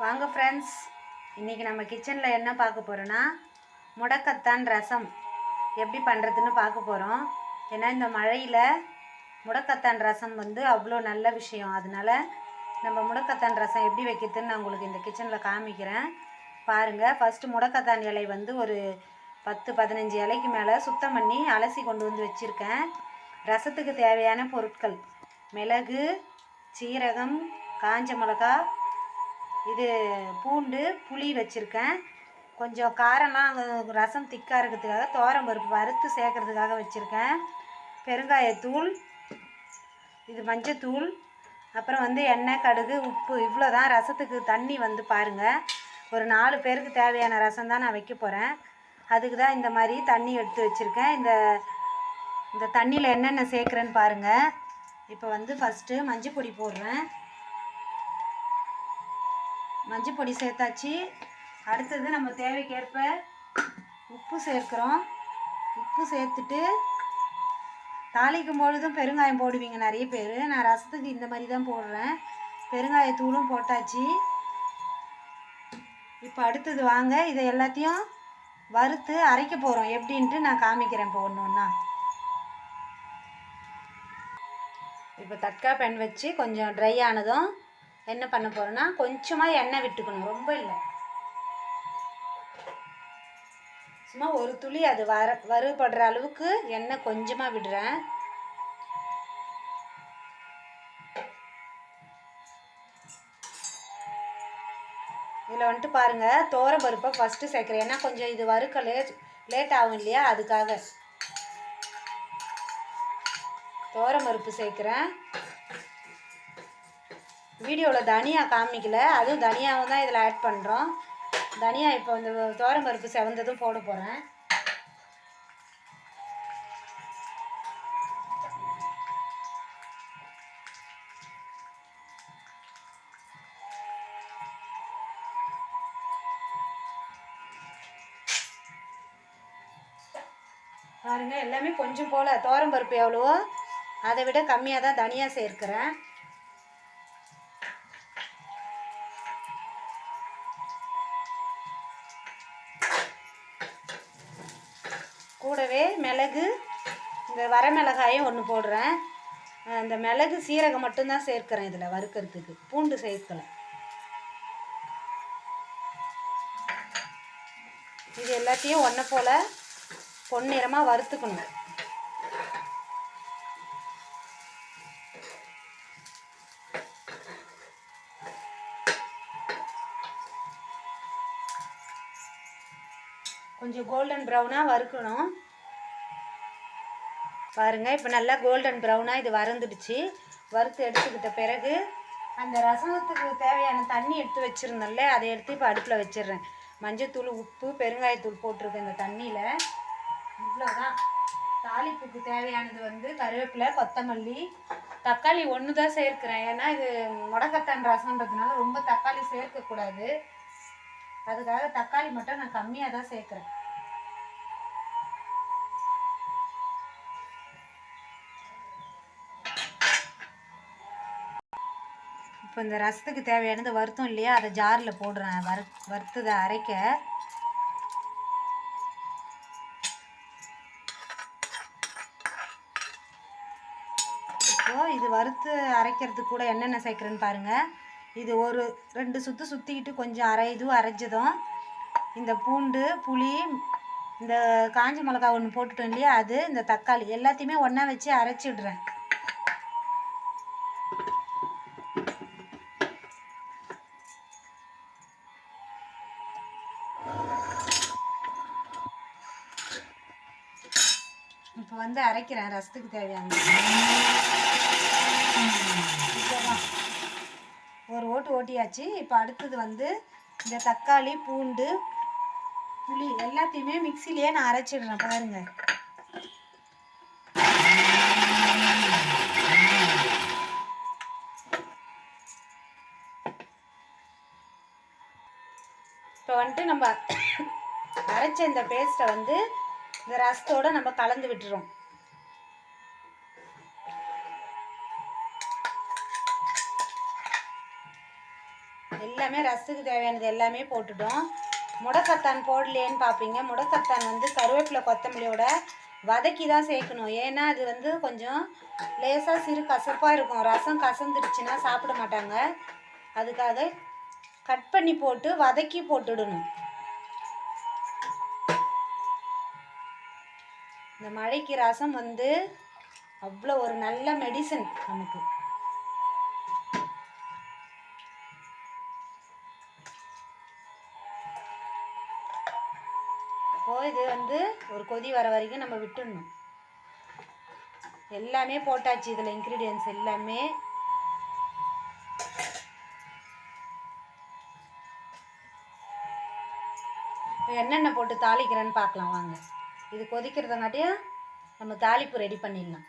வாங்க ஃப்ரெண்ட்ஸ் இன்றைக்கி நம்ம கிச்சனில் என்ன பார்க்க போகிறோன்னா முடக்கத்தான் ரசம். எப்படி பண்ணுறதுன்னு பார்க்க போகிறோம் ஏன்னா இந்த மழையில் முடக்கத்தான் ரசம் வந்து அவ்வளோ நல்ல விஷயம். அதனால நம்ம முடக்கத்தான் ரசம் எப்படி வைக்கிறதுன்னு நான் உங்களுக்கு இந்த கிச்சனில் காமிக்கிறேன். பாருங்கள் ஃபஸ்ட்டு முடக்கத்தான் இலை வந்து ஒரு பத்து பதினஞ்சு இலைக்கு மேலே சுத்தம் பண்ணி அலசி கொண்டு வந்து வச்சுருக்கேன். ரசத்துக்கு தேவையான பொருட்கள். மிளகு சீரகம் காஞ்ச மிளகா இது பூண்டு புளி வச்சுருக்கேன். கொஞ்சம் காரம்லாம் ரசம் திக்காக இருக்கிறதுக்காக தோரம் பருப்பு வறுத்து சேர்க்கறதுக்காக வச்சுருக்கேன். பெருங்காயத்தூள் இது மஞ்சத்தூள் அப்புறம் வந்து எண்ணெய் கடுகு உப்பு இவ்வளோ தான் ரசத்துக்கு தண்ணி வந்து பாருங்கள் ஒரு நாலு பேருக்கு தேவையான ரசம் தான் நான் வைக்க போகிறேன் அதுக்கு தான் இந்த மாதிரி தண்ணி எடுத்து வச்சுருக்கேன். இந்த இந்த தண்ணியில் என்னென்ன சேர்க்குறேன்னு பாருங்கள் இப்போ வந்து ஃபஸ்ட்டு மஞ்சள் பொடி போடுறேன். மஞ்சள் பொடி சேர்த்தாச்சு. அடுத்தது நம்ம தேவைக்கேற்ப உப்பு சேர்க்குறோம். உப்பு சேர்த்துட்டு தாளிக்கும் பொழுதும் பெருங்காயம் போடுவீங்க நிறைய பேர். நான் ரசத்துக்கு இந்த மாதிரி தான் போடுறேன். பெருங்காயத்தூளும் போட்டாச்சு. இப்போ அடுத்தது வாங்க இதை எல்லாத்தையும் வறுத்து அரைக்க போகிறோம் எப்படின்ட்டு நான் காமிக்கிறேன் இப்போ ஒன்று ஒன்றா இப்போ தட்கா பென் வச்சு கொஞ்சம் ட்ரை ஆனதும் என்ன பண்ண போகிறோன்னா கொஞ்சமாக எண்ணெய் விட்டுக்கணும். ரொம்ப இல்லை. சும்மா ஒரு துளி அது வர வறுபடுற அளவுக்கு எண்ணெய் கொஞ்சமாக விடுறேன். இதில் வந்துட்டு பாருங்கள் தோரம் பருப்பை ஃபஸ்ட்டு சேர்க்குறேன். ஏன்னா கொஞ்சம் இது வறுக்க லேட் லேட் ஆகும் இல்லையா? அதுக்காக. தோரம் பருப்பு சேர்க்குறேன். வீடியோவில் தனியா காமிக்கல. அதுவும் தனியாவும் தான் இதில் ஆட் பண்ணுறோம் தனியா இப்போ இந்த தோரம் பருப்பு செவந்ததும் போட போகிறேன் பாருங்கள் எல்லாமே கொஞ்சம் போல். தோரம் பருப்பு எவ்வளவோ? அதை விட கம்மியாக தான் தனியாக சேர்க்கிறேன். வரமிளகாயும் ஒன்று போடுறேன். இந்த மிளகு சீரகம் மட்டும்தான் சேர்க்கிறேன் இதில் வறுக்கிறதுக்கு. பூண்டு சேர்க்கலை. இது எல்லாத்தையும் ஒன்றை போல் பொன்னிறமாக வறுத்துக்கணும். கொஞ்சம் கோல்டன் ப்ரௌனாக வறுக்கணும். பாருங்கள் இப்போ நல்லா கோல்டன் ப்ரௌனாக இது வறந்துடுச்சு. வறுத்து எடுத்துக்கிட்ட பிறகு அந்த ரசத்துக்கு தேவையான தண்ணி எடுத்து வச்சுருந்தோம்ல அதை எடுத்து இப்போ அடுப்பில் வச்சிடுறேன். மஞ்சத்தூள் உப்பு பெருங்காயத்தூள் போட்டிருக்கேன் இந்த தண்ணியில். இவ்வளோதான் தாளிப்புக்கு தேவையானது வந்து கருவேப்பிலை கொத்தமல்லி. தக்காளி ஒன்று தான் சேர்க்கிறேன். ஏன்னா இது முடக்கத்தான் ரசம்ன்றதுனால ரொம்ப தக்காளி சேர்க்கக்கூடாது. அதுக்காக தக்காளி மட்டும் நான் கம்மியாக தான் சேர்க்குறேன். இப்போ இந்த ரசத்துக்கு தேவையானது வருத்தம் இல்லையா? அதை ஜாரில் போடுறேன். வறு வறுத்ததை அரைக்க. இப்போ இது வறுத்து அரைக்கிறதுக்கு கூட என்னென்ன சேர்க்குறேன்னு பாருங்கள் இது ஒரு ரெண்டு சுற்று சுற்றிக்கிட்டு கொஞ்சம் அரை இதுவும் அரைச்சதும் இந்த பூண்டு புளி இந்த காஞ்ச மிளகா ஒன்று போட்டுட்டோம் இல்லையா? அது இந்த தக்காளி எல்லாத்தையுமே ஒன்றா வச்சு அரைச்சிடுறேன். வந்து அரைக்கிறேன் ரசத்துக்கு தேவையான ஒரு ஓட்டு ஓட்டியாச்சு. இப்போ அடுத்தது வந்து இந்த தக்காளி பூண்டு புளி எல்லாத்தையுமே மிக்சிலேயே நான் அரைச்சிடுறேன். பாருங்கள் இப்போ வந்துட்டு நம்ம அரைச்ச இந்த பேஸ்ட்டை வந்து இந்த ரசத்தோடு நம்ம கலந்து விட்டுறோம். எல்லாமே ரசத்துக்கு தேவையானது எல்லாமே போட்டுட்டோம். முடக்கத்தான் போடலையேன்னு பார்ப்பீங்க. முடக்கத்தான் வந்து கருவேப்பிலை கொத்தமல்லியோட வதக்கி தான் சேர்க்கணும். ஏன்னா அது வந்து கொஞ்சம் லேசாக சிறு கசப்பாக இருக்கும். ரசம் கசந்துருச்சுன்னா சாப்பிட மாட்டாங்க. அதுக்காக கட் பண்ணி போட்டு வதக்கி போட்டுடணும். இந்த மழைக்கு ரசம் வந்து அவ்வளோ ஒரு நல்ல மெடிசன் நமக்கு. இது வந்து ஒரு கொதி வர வரைக்கும் நம்ம விட்டுடணும். எல்லாமே போட்டாச்சு இதில் இன்க்ரீடியன்ஸ் எல்லாமே. என்னென்ன போட்டு தாளிக்கிறேன்னு பார்க்கலாம் வாங்க. இது கொதிக்கிறதுங்காட்டியும் நம்ம தாளிப்பு ரெடி பண்ணிடலாம்.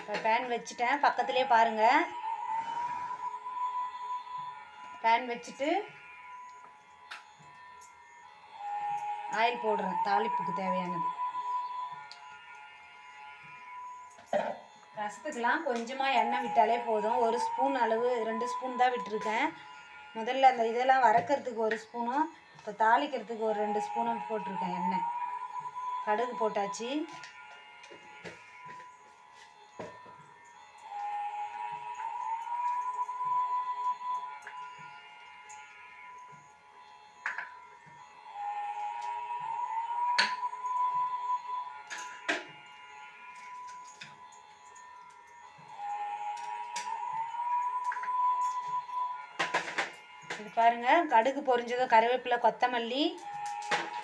இப்போ பேன் வச்சுட்டேன். பக்கத்துலேயே பாருங்கள் பேன் வச்சுட்டு ஆயில் போடுறேன். தாளிப்புக்கு தேவையானது. ரசத்துக்கெலாம் கொஞ்சமாக எண்ணெய் விட்டாலே போதும். ஒரு ஸ்பூன் அளவு ரெண்டு ஸ்பூன் தான் விட்டுருக்கேன். முதல்ல அந்த இதெல்லாம் வறுக்கிறதுக்கு ஒரு ஸ்பூனும் இப்போ தாளிக்கிறதுக்கு ஒரு ரெண்டு ஸ்பூனும் போட்டிருக்கேன் எண்ணெய். கடுகு போட்டாச்சு. இது பாருங்கள் கடுகு பொரிஞ்சதும் கருவேப்பிலை கொத்தமல்லி.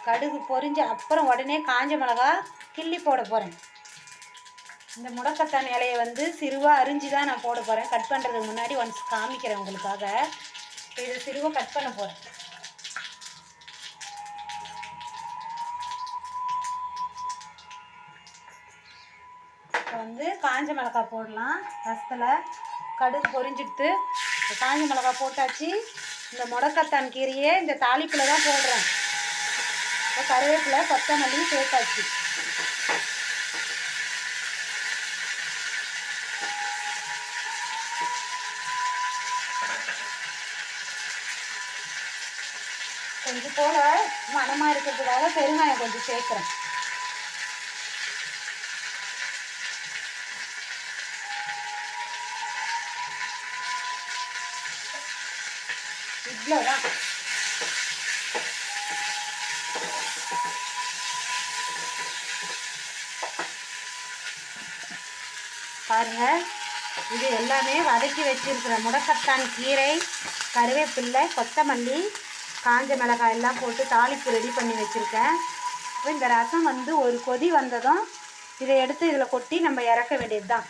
கடுகு பொரிஞ்ச அப்புறம் உடனே காஞ்ச மிளகா கிள்ளி போட போகிறேன் இந்த முடக்கத்தான் இலையை வந்து சிறுவாக அரிஞ்சு தான் நான் போட போகிறேன் கட் பண்ணுறதுக்கு முன்னாடி ஒன்ஸ் காமிக்கிறேன் உங்களுக்காக. இதை சிறுவாக கட் பண்ண போகிறேன் இப்போ வந்து காஞ்ச மிளகா போடலாம். ரசத்தில் கடுகு பொரிஞ்சிடுத்து காஞ்ச மிளகா போட்டாச்சு. இந்த முடக்கத்தான் கீரையே இந்த தாளிப்பில் தான் போடுறேன். இப்போ கருவேப்பிலை கொத்தமல்லி சேர்த்தாச்சு. கொஞ்சம் போல மனமாக இருக்கிறதுக்காக பெருங்காயம் கொஞ்சம் சேர்க்குறேன். இவ்வளோதான் இது எல்லாமே வதக்கி வச்சிருக்கிற முடக்கத்தான் கீரை கருவேப்பில்லை கொத்தமல்லி காஞ்ச மிளகாய் எல்லாம் போட்டு தாளிப்பு ரெடி பண்ணி வச்சுருக்கேன். இப்போ இந்த ரசம் வந்து ஒரு கொதி வந்ததும் இதை எடுத்து இதில் கொட்டி நம்ம இறக்க வேண்டியது தான்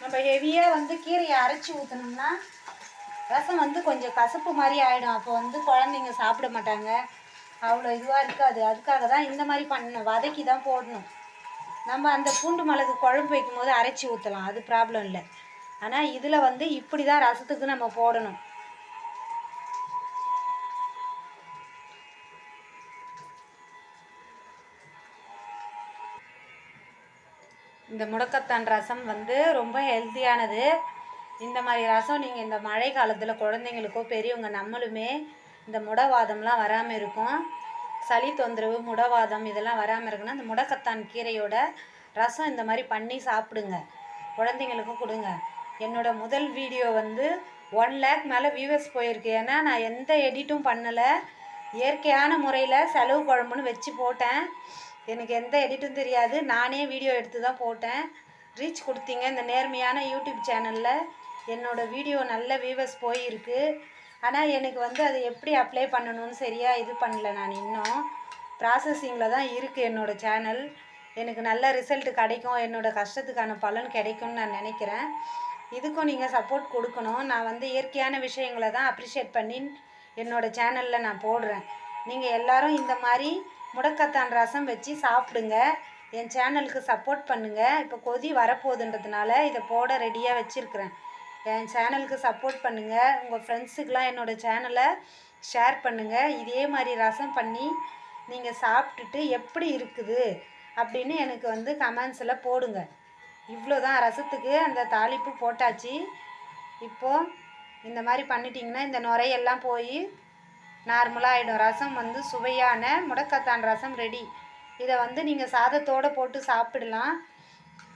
நம்ம ஹெவியாக வந்து கீரையை அரைச்சி ஊற்றினோம்னா ரசம் வந்து கொஞ்சம் கசப்பு மாதிரி ஆகிடும் அப்போ வந்து குழந்தைங்க சாப்பிட மாட்டாங்க. அவ்வளோ இதுவாக இருக்காது. அதுக்காக தான் இந்த மாதிரி பண்ணணும். வதக்கி தான் போடணும். நம்ம அந்த பூண்டு மிளகு குழம்பு வைக்கும்போது அரைச்சி ஊற்றலாம் அது ப்ராப்ளம் இல்லை. ஆனால் இதில் வந்து இப்படி தான் ரசத்துக்கு நம்ம போடணும். இந்த முடக்கத்தான் ரசம் வந்து ரொம்ப ஹெல்த்தியானது இந்த மாதிரி ரசம் நீங்கள் இந்த மழை காலத்தில் குழந்தைங்களுக்கோ பெரியவங்க நம்மளுமே இந்த முடவாதம்லாம் வராமல் இருக்கும். சளி தொந்தரவு முடவாதம் இதெல்லாம் வராமல் இருக்குன்னா இந்த முடக்கத்தான் கீரையோட ரசம் இந்த மாதிரி பண்ணி சாப்பிடுங்க. குழந்தைங்களுக்கும் கொடுங்க. என்னோட முதல் வீடியோ வந்து ஒன் லேக் மேலே வியூவர்ஸ் போயிருக்கு. ஏன்னா நான் எந்த எடிட்டும் பண்ணலை. இயற்கையான முறையில் செலவு குழம்புன்னு வச்சு போட்டேன். எனக்கு எந்த எடிட்டும் தெரியாது. நானே வீடியோ எடுத்து தான் போட்டேன். ரீச் கொடுத்தீங்க. இந்த நேர்மையான யூடியூப் சேனலில் என்னோடய வீடியோ நல்ல வியூவர்ஸ் போயிருக்கு. ஆனால் எனக்கு வந்து அதை எப்படி அப்ளை பண்ணணும்னு சரியாக இது பண்ணல நான் இன்னும். ப்ராசஸிங்கில் தான் இருக்குது என்னோடய சேனல் எனக்கு நல்ல ரிசல்ட் கிடைக்கும். என்னோடய கஷ்டத்துக்கான பலன் கிடைக்கும்னு நான் நினைக்கிறேன். இதுக்கும் நீங்கள் சப்போர்ட் கொடுக்கணும். நான் வந்து இயற்கையான விஷயங்களை தான் அப்ரிஷியேட் பண்ணி என்னோடய சேனலில் நான் போடுறேன். நீங்கள் எல்லாரும் இந்த மாதிரி முடக்கத்தான் ரசம் வச்சு சாப்பிடுங்க. என் சேனலுக்கு சப்போர்ட் பண்ணுங்கள் இப்போ கொதி வரப்போகுதுன்றதுனால இதை போட ரெடியாக வச்சுருக்கிறேன். என் சேனலுக்கு சப்போர்ட் பண்ணுங்கள் உங்கள் ஃப்ரெண்ட்ஸுக்கெலாம் என்னோடய சேனலை ஷேர் பண்ணுங்கள் இதே மாதிரி ரசம் பண்ணி நீங்கள் சாப்பிட்டுட்டு எப்படி இருக்குது அப்படின்னு எனக்கு வந்து கமெண்ட்ஸில் போடுங்க. இவ்வளோ தான் ரசத்துக்கு அந்த தாளிப்பு போட்டாச்சு. இப்போது இந்த மாதிரி பண்ணிட்டிங்கன்னா இந்த நுரையெல்லாம் போய் நார்மலாக ஆகிடும் ரசம் வந்து சுவையான முடக்கத்தான் ரசம் ரெடி இதை வந்து நீங்கள் சாதத்தோடு போட்டு சாப்பிடலாம்.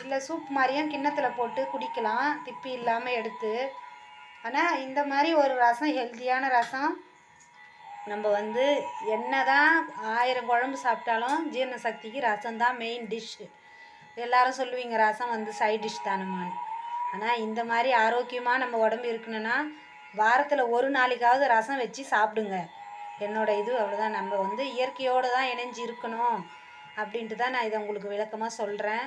இல்லை சூப் மாதிரியும் கிண்ணத்தில் போட்டு குடிக்கலாம். திப்பி இல்லாமல் எடுத்து. ஆனால் இந்த மாதிரி ஒரு ரசம் ஹெல்த்தியான ரசம் நம்ம வந்து என்ன தான் ஆயிரம் குழம்பு சாப்பிட்டாலும் ஜீரண சக்திக்கு ரசம் தான் மெயின் டிஷ்ஷு எல்லாரும் சொல்லுவீங்க ரசம் வந்து சைட் டிஷ் தானம்மான்னு ஆனால் இந்த மாதிரி ஆரோக்கியமாக நம்ம உடம்பு இருக்கணும்னா வாரத்தில் ஒரு நாளைக்காவது ரசம் வச்சு சாப்பிடுங்க. என்னோட இது அவ்வளோதான் நம்ம வந்து இயற்கையோடு தான் இணைஞ்சு இருக்கணும் அப்படின்ட்டு தான் நான் இதை உங்களுக்கு விளக்கமாக சொல்கிறேன்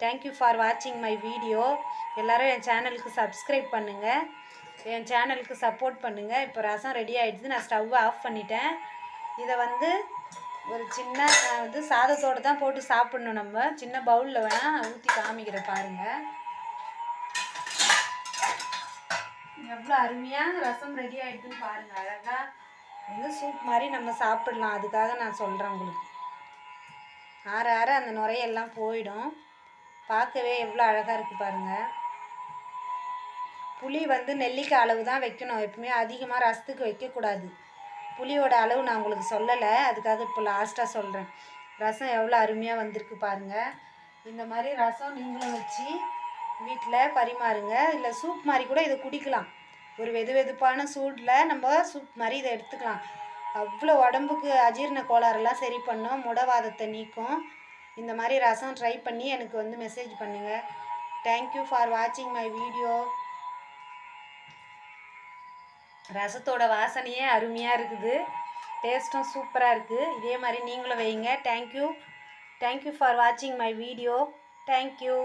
தேங்க்யூ ஃபார் வாட்சிங் மை வீடியோ எல்லோரும் என் சேனலுக்கு சப்ஸ்கிரைப் பண்ணுங்கள் என் சேனலுக்கு சப்போர்ட் பண்ணுங்கள் இப்போ ரசம் ரெடி ஆகிடுது நான் ஸ்டவ்வை ஆஃப் பண்ணிட்டேன். இதை வந்து ஒரு சின்ன நான் வந்து சாதத்தோடு தான் போட்டு சாப்பிடணும் நம்ம. சின்ன பவுலில் வேணால் ஊற்றி காமிக்கிறேன் பாருங்கள் எவ்வளோ அருமையாக ரசம் ரெடி ஆகிடுதுன்னு பாருங்கள் அழகாக வந்து சூப் மாதிரி நம்ம சாப்பிடலாம். அதுக்காக நான் சொல்கிறேன் உங்களுக்கு. ஆற ஆற அந்த நுரையெல்லாம் போயிடும். பார்க்கவே எவ்வளோ அழகாக இருக்குது பாருங்கள் புளி வந்து நெல்லிக்காய் அளவு தான் வைக்கணும். எப்பவுமே அதிகமாக ரசத்துக்கு வைக்கக்கூடாது. புளியோட அளவு நான் உங்களுக்கு சொல்லலை. அதுக்காக இப்போ லாஸ்ட்டாக சொல்கிறேன் ரசம் எவ்வளோ அருமையாக வந்திருக்கு பாருங்கள் இந்த மாதிரி ரசம் நீங்களும் வச்சு வீட்டில் பரிமாறுங்க. இல்லை சூப் மாதிரி கூட இதை குடிக்கலாம். ஒரு வெது வெதுப்பான சூடில் நம்ம சூப் மாதிரி இதை எடுத்துக்கலாம். அவ்வளோ உடம்புக்கு அஜீரண கோளாறுலாம் சரி பண்ணும். முடவாதத்தை நீக்கும். இந்த மாதிரி ரசம் ட்ரை பண்ணி எனக்கு வந்து மெசேஜ் பண்ணுங்கள் தேங்க்யூ ஃபார் வாட்சிங் மை வீடியோ ரசத்தோட வாசனையே அருமையாக இருக்குது. டேஸ்ட்டும் சூப்பராக இருக்குது இதே மாதிரி நீங்களும் வைங்க. Thank you thank you for வாட்சிங் மை வீடியோ தேங்க்யூ